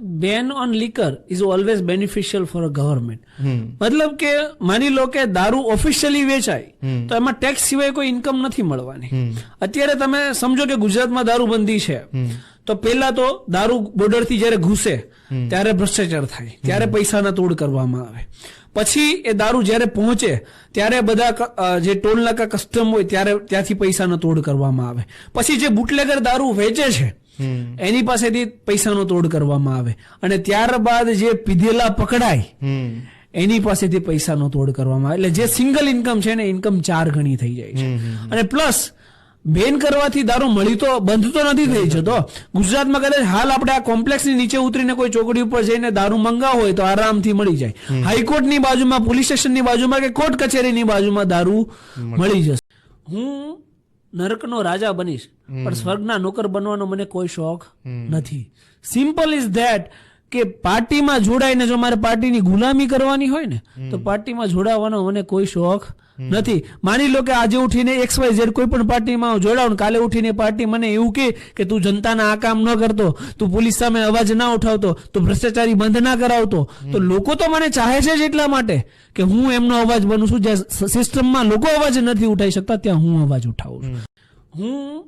Ban on liquor is always beneficial for a government મતલબ કે માની લો કે દારૂ ઓફિશિયલી વેચાય, તો એમાં ટેક્સ સિવાય કોઈ ઇન્કમ નથી મળવાની. અત્યારે તમે સમજો કે ગુજરાતમાં દારૂબંધી છે, તો પહેલા તો દારૂ બોર્ડરથી જ્યારે ઘૂસે, ત્યારે ભ્રષ્ટાચાર થાય, ત્યારે પૈસાના તોડ કરવામાં આવે. પછી એ દારૂ જ્યારે પહોંચે, ત્યારે બધા જે ટોલ નાકા કસ્ટમ હોય, ત્યારે ત્યાંથી પૈસાનો તોડ કરવામાં આવે. પછી જે બુટલેગર દારૂ વેચે છે એની પાસેથી પૈસાનો તોડ કરવામાં આવે. અને ત્યારબાદ જે પીધેલા પકડાય એની પાસેથી પૈસાનો તોડ કરવામાં આવે. એટલે જે સિંગલ ઇન્કમ છે ને ઇન્કમ ચાર ગણી થઈ જાય છે. અને પ્લસ બેન કરવાથી દારૂ મળી તો બંધ તો નથી થઈ જતો. ગુજરાતમાં કદાચ હાલ આપણે આ કોમ્પ્લેક્સની નીચે ઉતરીને કોઈ ચોકડી ઉપર જઈને દારૂ મંગાવો હોય તો આરામથી મળી જાય. હાઈકોર્ટની બાજુમાં પોલીસ સ્ટેશનની બાજુમાં કે કોર્ટ કચેરીની બાજુમાં દારૂ મળી જશે. હું નરકનો રાજા બનીશ. પણ સ્વર્ગના નોકર બનવાનો મને કોઈ શોખ નથી. સિમ્પલ ઇઝ ધેટ કે પાર્ટીમાં જોડાઈને જો મારે પાર્ટીની ગુલામી કરવાની હોય ને તો પાર્ટીમાં જોડાવાનો મને કોઈ શોખ નથી. માની લો કે આજે ઉઠીને એક્સ વાય ઝેડ કોઈ પણ પાર્ટીમાં હું જોડાઉં કાલે ઉઠીને પાર્ટી મને એવું કહે કે તું જનતાના આ કામ ન કરતો તું પોલીસ સામે અવાજ ના ઉઠાવતો તું ભ્રષ્ટાચારી બંધ ના કરાવતો તો લોકો તો મને ચાહે છે જ એટલા માટે કે હું એમનો અવાજ બનું છું. જ્યાં સિસ્ટમમાં લોકો અવાજ નથી ઉઠાવી શકતા ત્યાં હું અવાજ ઉઠાવું છું. હું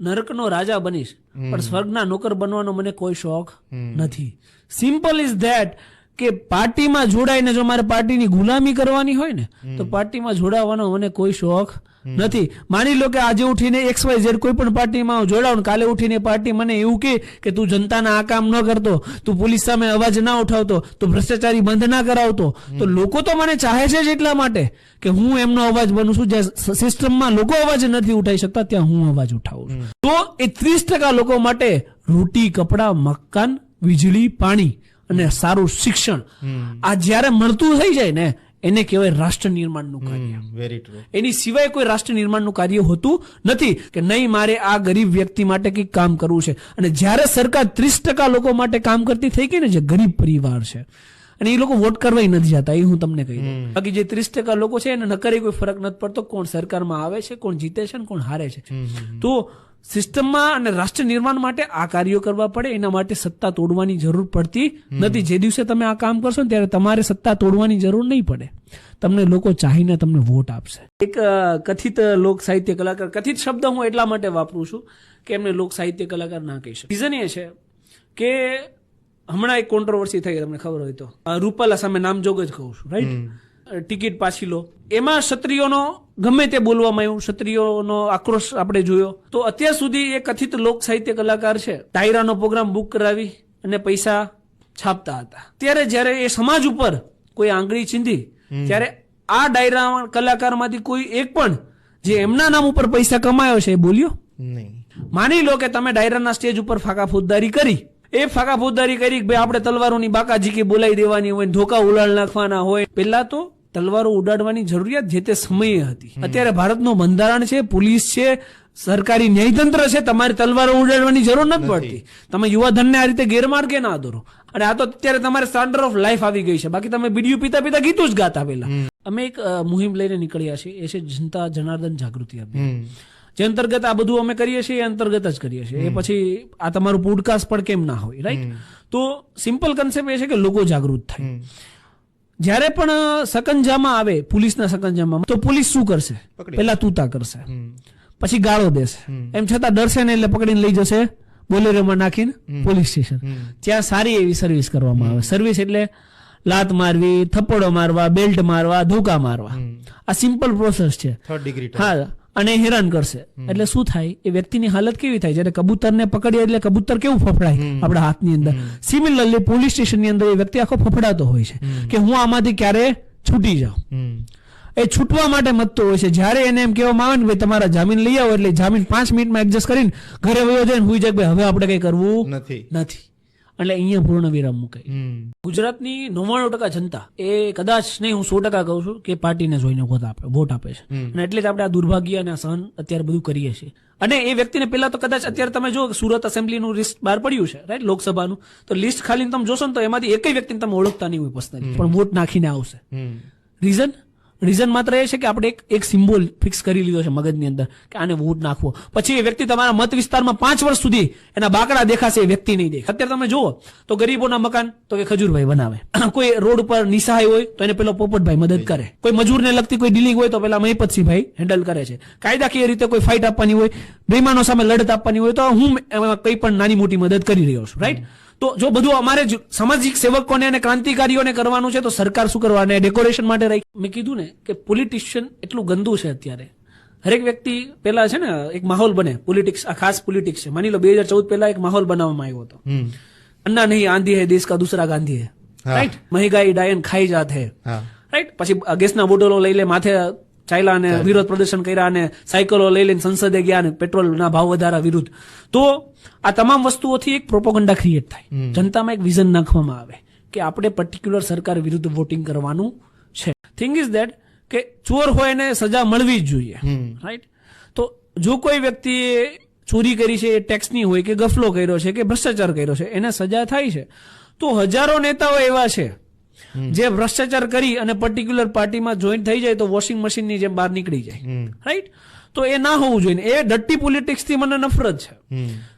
નરકનો રાજા બનીશ. પણ સ્વર્ગના નોકર બનવાનો મને કોઈ શોખ નથી. સિમ્પલ ઇઝ ધેટ કે પાર્ટીમાં જોડાઈને જો મારે પાર્ટીની ગુલામી કરવાની હોય ને તો પાર્ટીમાં જોડાવાનો મને કોઈ શોખ નથી. માની લો કે આજે ઉઠીને એક્સ વાય ઝેડ કોઈ પણ પાર્ટીમાં ને કાલે ઉઠીને પાર્ટી મને એવું કહે કે તું જનતાના આ કામ ન કરતો તું પોલીસ સામે અવાજ ના ઉઠાવતો તું ભ્રષ્ટાચારી બંધ ના કરાવતો. તો લોકો તો મને ચાહે છે જ એટલા માટે કે હું એમનો અવાજ બનું છું. જ્યાં સિસ્ટમમાં લોકો અવાજ નથી ઉઠાવી શકતા ત્યાં હું અવાજ ઉઠાવું છું. તો એ ત્રીસ ટકા લોકો માટે રોટી કપડાં મકાન વીજળી પાણી અને સારું શિક્ષણ. આ જ્યારે મળતું થઈ જાય ને એને કહેવાય રાષ્ટ્ર નિર્માણનું કાર્ય. વેરી ટ્રુ એની સિવાય કોઈ રાષ્ટ્ર નિર્માણનું કાર્ય હોતું નથી કે નહીં મારે આ ગરીબ વ્યક્તિ માટે કંઈક કામ કરવું છે. અને જ્યારે સરકાર ત્રીસ ટકા લોકો માટે કામ કરતી થઈ ગઈ ને જે ગરીબ પરિવાર છે અને એ લોકો વોટ કરવા નથી જતા એ હું તમને કહી દઉં. બાકી જે ત્રીસ ટકા લોકો છે એને નકરી કોઈ ફરક નથી પડતો કોણ સરકારમાં આવે છે કોણ જીતે છે ને કોણ હારે છે. તો સિસ્ટમમાં અને રાષ્ટ્ર નિર્માણ માટે આ કાર્યો કરવા પડે એના માટે સત્તા તોડવાની જરૂર પડતી નથી. જે દિવસે તમે આ કામ કરશો ને ત્યારે તમારે સત્તા તોડવાની જરૂર નહીં પડે. તમને લોકો ચાહીને તમને વોટ આપશે. એક કથિત લોક સાહિત્ય કલાકાર કથિત શબ્દ હું એટલા માટે વાપરું છું કે એમને લોક સાહિત્ય કલાકાર ના કહી શકે. રીઝન એ છે કે હમણાં એક કોન્ટ્રોવર્સી થઈ તમને ખબર હોય તો. રૂપાલા સામે નામજોગ જ કહું છું રાઈટ ટિકિટ પાછી લો. એમાં ક્ષત્રિયોનો ગમે તે બોલવામાં આવ્યું ક્ષત્રિયોનો આક્રોશ આપણે જોયો. તો અત્યાર સુધી એ કથિત લોક સાહિત્ય કલાકાર છે. ડાયરાનો પ્રોગ્રામ બુક કરાવી અને પૈસા છાપતા હતા. ત્યારે જ્યારે એ સમાજ ઉપર કોઈ આંગળી ચીંધી ત્યારે આ ડાયરા કલાકારમાંથી કોઈ એક પણ જે એમના નામ ઉપર પૈસા કમાયો છે એ બોલ્યો? માની લો કે તમે ડાયરાના સ્ટેજ ઉપર ફાકા ફોજદારી કરી. એ ફાકા ફોજદારી કરી કે ભાઈ આપણે તલવારોની બાકાજીકી બોલાવી દેવાની હોય ધોકા ઉલાળ નાખવાના હોય. પેલા તો તલવારો ઉડાડવાની જરૂરિયાત જે તે સમયે હતી. અત્યારે ભારતનું બંધારણ છે પોલીસ છે સરકારી ન્યાયતંત્ર છે તમારે તલવારો ઉડાડવાની જરૂર નથી પડતી. તમે યુવાધનને આ રીતે ગેરમાર્ગે ના દોરો. અને આ તો અત્યારે તમારે સ્ટાન્ડર્ડ ઓફ લાઈફ આવી ગઈ છે. બાકી તમે બીડીયું પીતા પીતા ગીતું જ ગાતા પેલા અમે એક મુહિમ લઈને નીકળ્યા છીએ. એ છે જનતા જનાર્દન જાગૃતિ અભિયાન. જે અંતર્ગત આ બધું અમે કરીએ છીએ એ અંતર્ગત જ કરીએ છીએ. એ પછી આ તમારું પોડકાસ્ટ પણ કેમ ના હોય રાઈટ તો સિમ્પલ કન્સેપ્ટ એ છે કે લોકો જાગૃત થાય. જ્યારે પણ સકંજામાં આવે પોલીસના સકંજામાં તો પોલીસ શું કરશે? પેલા તૂતા કરશે. પછી ગાળો દેશે. એમ છતાં ડરશે ને એટલે પકડીને લઈ જશે બોલેરોમાં નાખીને પોલીસ સ્ટેશન. ત્યાં સારી એવી સર્વિસ કરવામાં આવે. સર્વિસ એટલે લાત મારવી થપ્પડો મારવા બેલ્ટ મારવા ધોકા મારવા. આ સિમ્પલ પ્રોસેસ છે. થર્ડ ડિગ્રી હા. અને હેરાન કરશે. એટલે શું થાય? એ વ્યક્તિની હાલત કેવી થાય? જ્યારે કબૂતરને પકડીએ એટલે કબૂતર કેવું ફફડાય આપણા હાથની અંદર. સિમિલરલી પોલીસ સ્ટેશનની અંદર એ વ્યક્તિ આખો ફફડાતો હોય છે કે હું આમાંથી ક્યારે છૂટી જાઉં. એ છૂટવા માટે મતતો હોય છે. જ્યારે એને એમ કહેવામાં આવે ને ભાઈ તમારા જામીન લઈ આવો એટલે જામીન પાંચ મિનિટમાં એડજસ્ટ કરીને ઘરે વયો જાય ને હુઈ જાય ભાઈ હવે આપણે કઈ કરવું નથી. નથી. એટલે અહીંયા પૂર્ણ વિરામ મુકાય. ગુજરાતની નવ્વાણું ટકા જનતા એ કદાચ નહીં હું સો ટકા કહું છું કે પાર્ટીને જોઈને વોટ આપે વોટ આપે છે. અને એટલે જ આપણે આ દુર્ભાગ્ય અને સહન અત્યારે બધું કરીએ છીએ. અને એ વ્યક્તિને પેલા તો કદાચ અત્યારે તમે જો સુરત એસેમ્બલીનું લિસ્ટ બહાર પડ્યું છે રાઈટ લોકસભાનું. તો લિસ્ટ ખાલી તમે જોશો ને તો એમાંથી એકય વ્યક્તિને તમે ઓળખતા નહીં હોય પર્સનલી પણ વોટ નાખીને આવશે. રીઝન રીઝન માત્ર એ છે કે આપણે એક એક સિમ્બોલ ફિક્સ કરી લીધો છે મગજની અંદર કે આને વોટ નાખવો. પછી એ વ્યક્તિ તમારા મત વિસ્તારમાં પાંચ વર્ષ સુધી એના બાકડા દેખાશે, એ વ્યક્તિ નહીં દેખ અત્યારે તમે જુઓ, તો ગરીબોના મકાન તો કે ખજૂરભાઈ બનાવે. કોઈ રોડ ઉપર નિસહાય હોય તો એને પેલો પોપટભાઈ મદદ કરે. કોઈ મજૂરને લગતી કોઈ ડીલિંગ હોય તો પેલા મહિપતસિંહભાઈ હેન્ડલ કરે છે. કાયદાકીય રીતે કોઈ ફાઇટ આપવાની હોય બેમાનો સામે લડત આપવાની હોય તો હું, એમાં કંઈ પણ નાની મોટી મદદ કરી રહ્યો છું રાઈટ તો જો બધું અમારે જ સામાજિક સેવકોને અને ક્રાંતિકારીઓને કરવાનું છે તો સરકાર શું કરવાને ડેકોરેશન માટે રાખી મેં કીધું ને કે પોલિટિશિયન એટલું ગંદુ છે અત્યારે. હરેક વ્યક્તિ પહેલા છે ને એક માહોલ બને પોલિટિક્સ આ ખાસ પોલિટિક્સ છે. માની લો બે હજાર ચૌદ પહેલા એક માહોલ બનાવવામાં આવ્યો હતો. અન્ના નહીં આંધી હે દેશ કા દુસરા ગાંધી હે. રાઈટ મહેગાઈ ડાયન ખાઈ જાત હે. રાઈટ પછી ગેસના બોટલો લઈ લે માથે ચાલ્યા અને વિરોધ પ્રદર્શન કર્યા અને સાયકલો લઈ લઈને સંસદે ગયા અને પેટ્રોલના ભાવ વધારા વિરુદ્ધ. તો આ તમામ વસ્તુઓથી એક પ્રોપોગંડા ક્રિએટ થાય. જનતામાં એક વિઝન નાખવામાં આવે કે આપણે પર્ટિક્યુલર સરકાર વિરુદ્ધ વોટિંગ કરવાનું છે. થિંગ ઇઝ દેટ કે ચોર હોય એને સજા મળવી જ જોઈએ. રાઈટ તો જો કોઈ વ્યક્તિએ ચોરી કરી છે એ ટેક્સની હોય કે ગફલો કર્યો છે કે ભ્રષ્ટાચાર કર્યો છે એને સજા થાય છે. તો હજારો નેતાઓ એવા છે જે ભ્રષ્ટાચાર કરી અને પર્ટિક્યુલર પાર્ટીમાં જોઈન થઈ જાય તો વોશિંગ મશીનની જેમ બહાર નીકળી જાય. રાઈટ તો એ ના હોવું જોઈએ. એ ડટ્ટી પોલિટિક્સથી મને નફરત છે.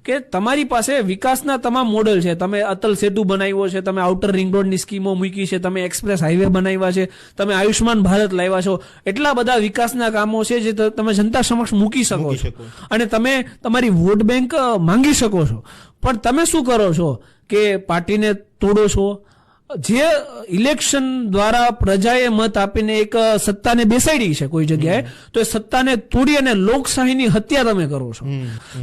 કે તમારી પાસે વિકાસના તમામ મોડલ છે. તમે અતલ સેતુ બનાવ્યો છે તમે આઉટર રિંગ રોડની સ્કીમો મૂકી છે તમે એક્સપ્રેસ હાઈવે બનાવ્યા છે તમે આયુષ્માન ભારત લાવ્યા છો. એટલા બધા વિકાસના કામો છે જે તમે જનતા સમક્ષ મૂકી શકો છો. અને તમે તમારી વોટ બેંક માંગી શકો છો. પણ તમે શું કરો છો? કે પાર્ટીને તોડો છો જે ઇલેક્શન દ્વારા પ્રજાએ મત આપીને એક સત્તાને બેસાડી છે કોઈ જગ્યાએ તો એ સત્તાને તોડી અને લોકશાહીની હત્યા તમે કરો છો.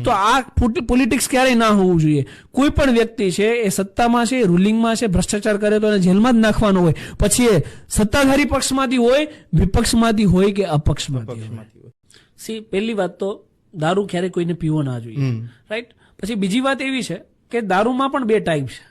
તો આ પોલિટિક્સ ક્યારેય ના હોવું જોઈએ. કોઈ પણ વ્યક્તિ છે એ સત્તામાં છે રૂલિંગમાં છે ભ્રષ્ટાચાર કરે તો એને જેલમાં જ નાખવાનો હોય. પછી એ સત્તાધારી પક્ષમાંથી હોય વિપક્ષમાંથી હોય કે અપક્ષમાંથી હોય? સી પહેલી વાત તો દારૂ ક્યારેય કોઈને પીવો ના જોઈએ. રાઈટ પછી બીજી વાત એવી છે કે દારૂમાં પણ બે ટાઈપ છે.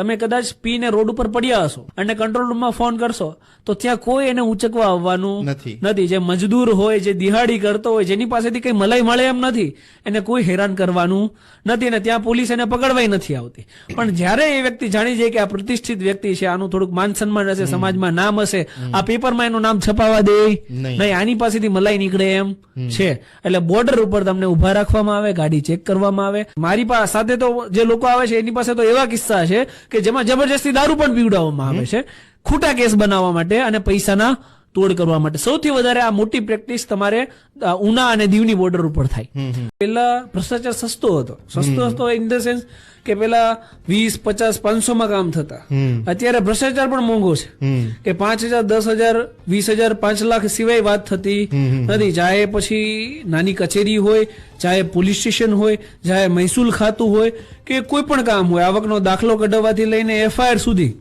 તમે કદાચ પીને રોડ ઉપર પડ્યા હશો અને કંટ્રોલ રૂમમાં ફોન કરશો તો ત્યાં કોઈ એને ઉચકવા આવવાનું નથી. જે મજદૂર હોય જે દિહાડી કરતો હોય જેની પાસેથી કઈ મલાઈ મળે એમ નથી એને કોઈ હેરાન કરવાનું નથી અને ત્યાં પોલીસ એને પકડવાય નથી આવતી. પણ જ્યારે એ વ્યક્તિ જાણી જાય કે આ પ્રતિષ્ઠિત વ્યક્તિ છે આનું થોડુંક માન સન્માન હશે સમાજમાં નામ હશે આ પેપરમાં એનું નામ છપાવા દે. નહીં. આની પાસેથી મલાઈ નીકળે એમ છે. એટલે બોર્ડર ઉપર તમને ઊભા રાખવામાં આવે ગાડી ચેક કરવામાં આવે. મારી પાસે સાથે તો જે લોકો આવે છે એની પાસે તો એવા કિસ્સા છે કે જેમાં જબરજસ્તી દારૂ પણ પીવડાવવામાં આવે છે. ખોટા કેસ બનાવવા માટે અને પૈસાના તોડ કરવા માટે. સૌથી વધારે આ મોટી પ્રેક્ટિસ તમારે ઉના અને દીવની બોર્ડર ઉપર થાય. પેલા ભ્રષ્ટાચાર સસ્તો હતો. સસ્તો હતો ઇન ધ સેન્સ કે પેલા વીસ પચાસ પાંચસો માં કામ થતા. અત્યારે ભ્રષ્ટાચાર પણ મોંઘો છે. કે પાંચ હજાર દસ હજાર વીસ હજાર પાંચ લાખ સિવાય વાત થતી નથી. ચાહે પછી નાની કચેરી હોય ચાહે પોલીસ સ્ટેશન હોય ચાહે મહેસૂલ ખાતું હોય કે કોઈ પણ કામ હોય આવકનો દાખલો કઢાવવાથી લઈને એફઆઈઆર સુધી.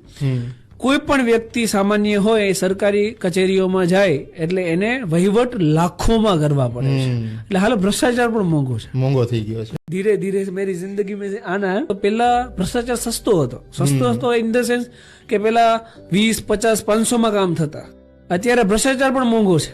કોઈ પણ વ્યક્તિ સામાન્ય હોય એ સરકારી કચેરીઓમાં જાય એટલે એને વહીવટ લાખોમાં કરવા પડે છે. એટલે હાલ ભ્રષ્ટાચાર પણ મોંઘો છે. મોંઘો થઈ ગયો છે. ધીરે ધીરે મેરી જિંદગી મેં આના પેલા ભ્રષ્ટાચાર સસ્તો હતો. સસ્તો હતો ઇન ધ સેન્સ કે પેલા વીસ પચાસ પાંચસો માં કામ થતા. અત્યારે ભ્રષ્ટાચાર પણ મોંઘો છે.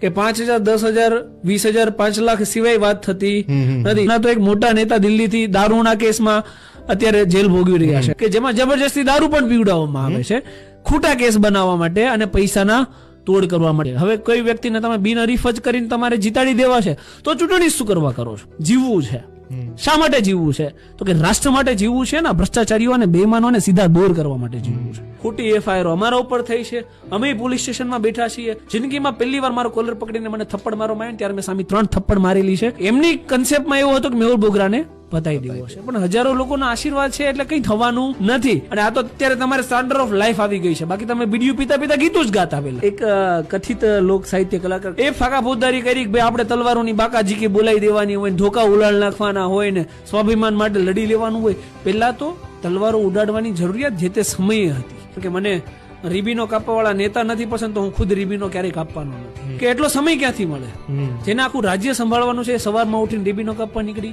કે પાંચ હજાર દસ હજાર વીસ હજાર પાંચ લાખ સિવાય વાત થતી નથી. તો એક મોટા નેતા દિલ્હીથી દારૂના કેસમાં અત્યારે જેલ ભોગવી રહ્યા છે. કે જેમાં જબરજસ્તી દારૂ પણ પીવડાવવામાં આવે છે. ખોટા કેસ બનાવવા માટે અને પૈસાના તોડ કરવા માટે. હવે કોઈ વ્યક્તિને તમે બિનહરીફ જ કરીને તમારે જીતાડી દેવા છે તો ચૂંટણી શું કરવા કરો છો? જીવવું છે. શા માટે જીવવું છે? તો કે રાષ્ટ્ર માટે જીવવું છે ને ભ્રષ્ટાચારીઓ અને બેમાનોને સીધા દૂર કરવા માટે જીવવું છે. ખોટી એફઆઈઆર અમારા ઉપર થઈ છે. અમે પોલીસ સ્ટેશનમાં બેઠા છીએ. જિંદગીમાં પહેલી વાર મારો કોલર પકડીને મને થપ્પડ મારો માર્યો ત્યારે મેં સામે ત્રણ થપ્પડ મારેલી છે. એમની કન્સેપ્ટમાં એવું હતું કે મેહુલ બોગરાને બતાવી દેવો છે પણ હજારો લોકોના આશીર્વાદ છે એટલે કઈ થવાનું નથી. અને આ તો અત્યારે તમારે સ્ટાન્ડર્ડ ઓફ લાઈફ આવી ગઈ છે. બાકી તમે બીડીયું પીતા પીતા ગીતું જ ગાતા પેલા એક કથિત લોક સાહિત્ય કલાકાર. એ ફાકા ફોજદારી કરી કે ભાઈ આપણે તલવારોની બાકાજી કે બોલાવી દેવાની હોય ધોકા ઉલાળ નાખવાના હોય ને સ્વાભિમાન માટે લડી લેવાનું હોય. પહેલા તો તલવારો ઉડાડવાની જરૂરિયાત જે તે સમયે હતી. કે મને રીબીનો કાપવા વાળા નેતા નથી પસંદ તો હું ખુદ રીબીનો ક્યારેય કાપવાનો નથી. કે એટલો સમય ક્યાંથી મળે? જેને આખું રાજ્ય સંભાળવાનું છે સવારમાં ઉઠીને રીબીનો કાપવા નીકળી